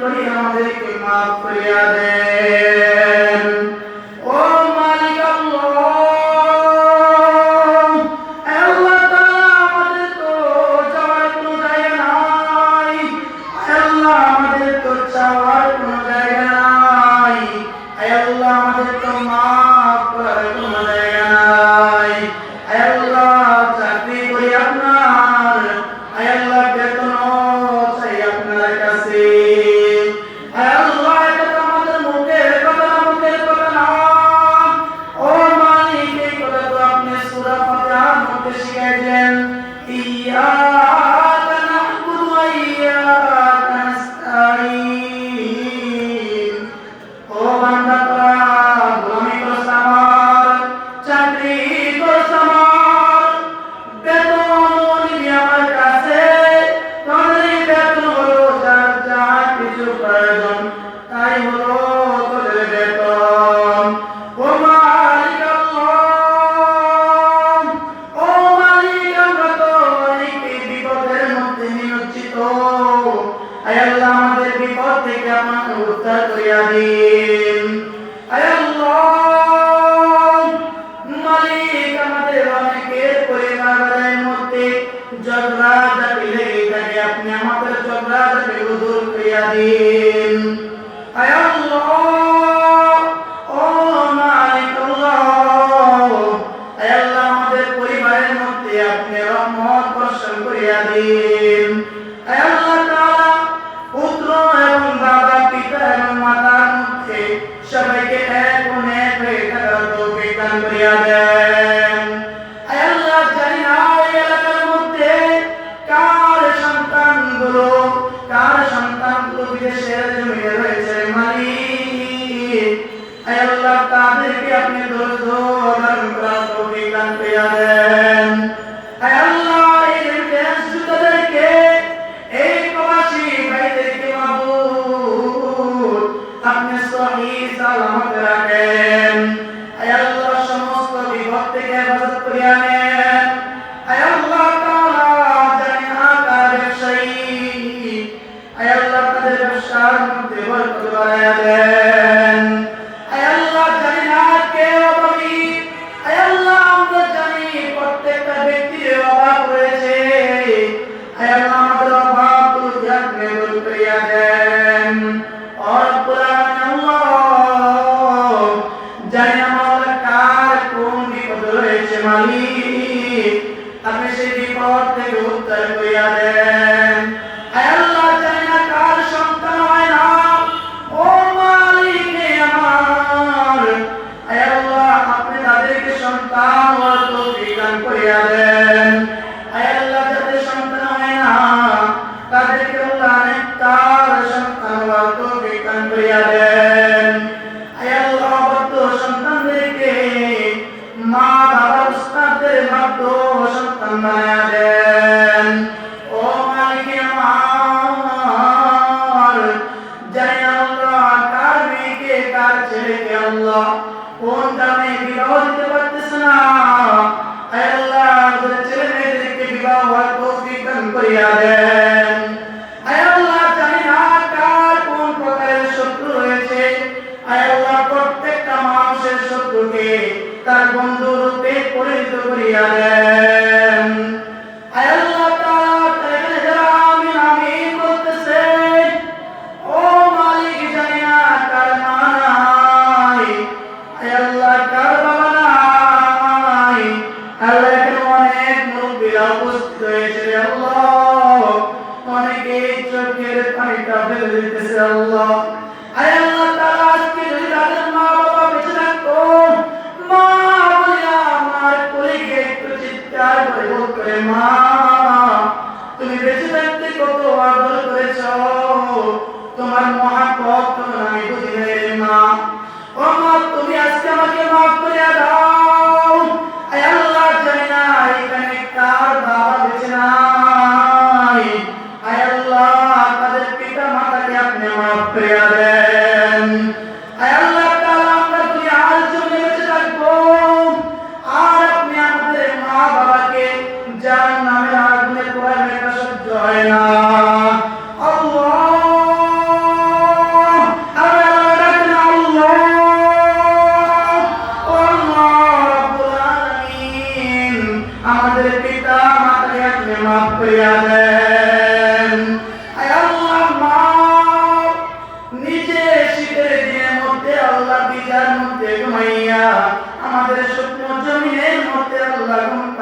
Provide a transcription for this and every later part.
করি আমাদেরকে মাফ করিয়া দেয় আয় আল্লাহ আমাদের বিপদ থেকে আমাকে উদ্ধার করিয়া দিন। আয় আল্লাহ আমাদের আপনি আমাদের ঝগড়া জাতি দূর আল্লাহ তাদেরকে আপনি ধৈর্য জানি না মাওলা কার কোন বিপদ রয়েছে মালিক।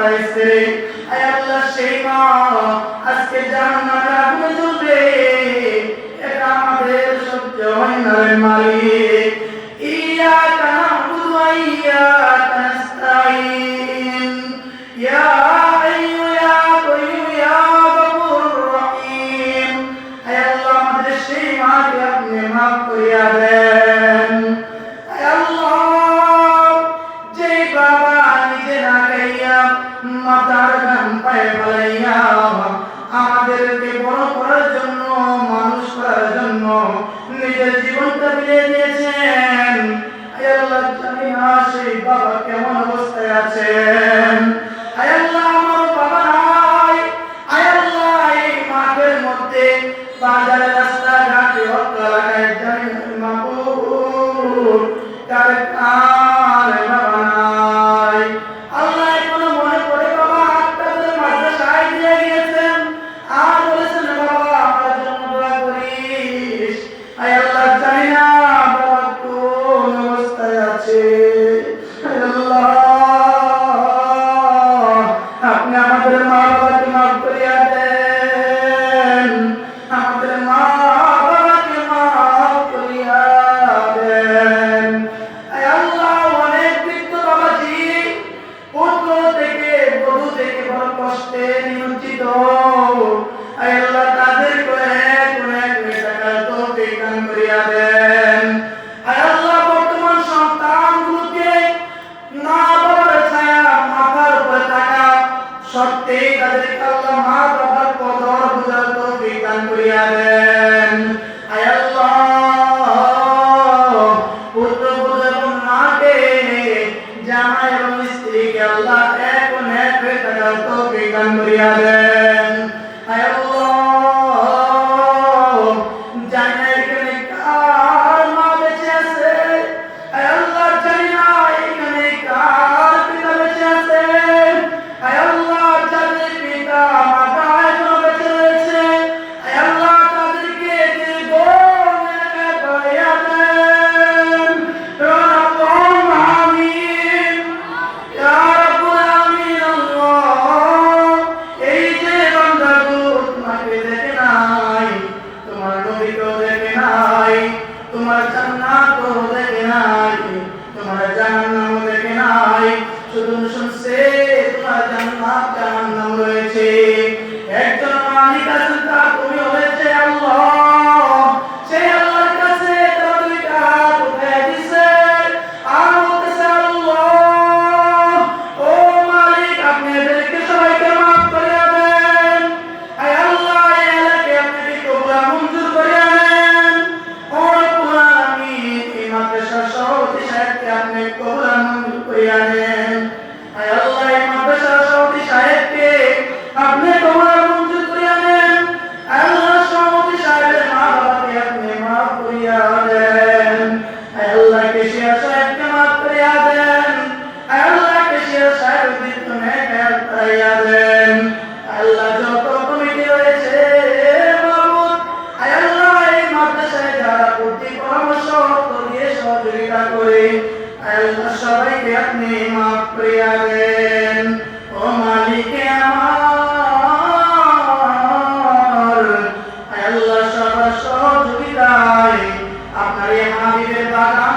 আপনার স্ত্রী আল্লাহ সেই মা আজকে জাহান্নামে আগুনে জ্বলবে। এটা আমাদের সহ্য হয় না মালিক। ಎಲ್ಲಾ ವಾಕ್ಯ নাই আপনার এই হানাবিদের বাগান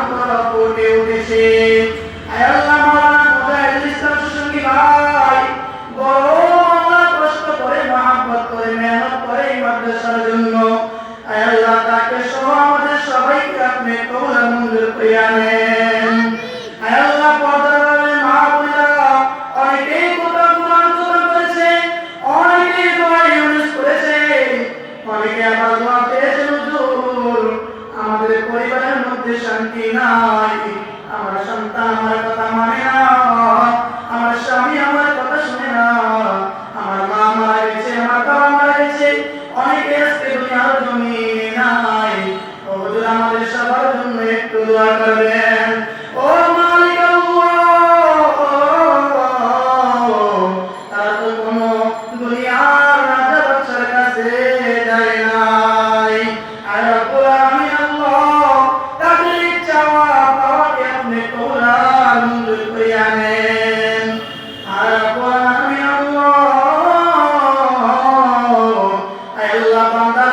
আল্লাহ